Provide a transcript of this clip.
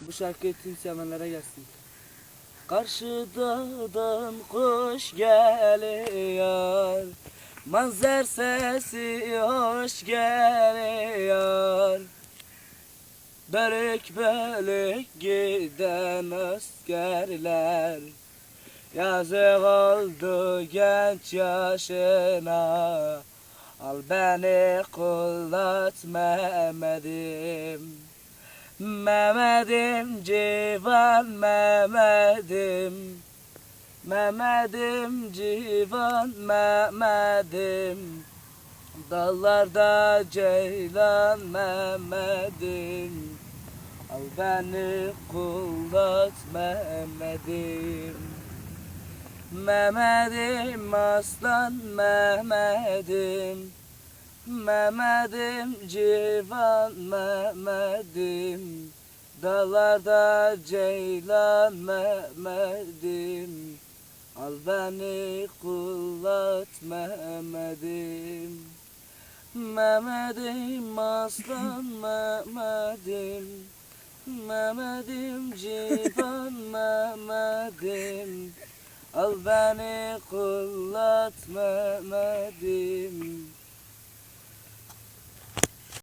Bu şarkı tüm sevenlere gelsin. Karşıdan kuş geliyor Manzer sesi hoş geliyor. Bölük bölük giden askerler Yazık oldu genç yaşına. Al beni kullat Mehmet'im Mehmet'im civan Mehmet'im. Mehmet'im civan Mehmet'im. Dallarda ceylan Mehmet'im. Al beni kullat Mehmet'im. Mehmet'im aslan Mehmet'im Mehmet'im civan Mehmet'im Dağlarda ceylan Mehmet'im Al beni kullat Mehmet'im Mehmet'im aslan Mehmet'im Mehmet'im civan Mehmet'im Al beni kullat Mehmet'im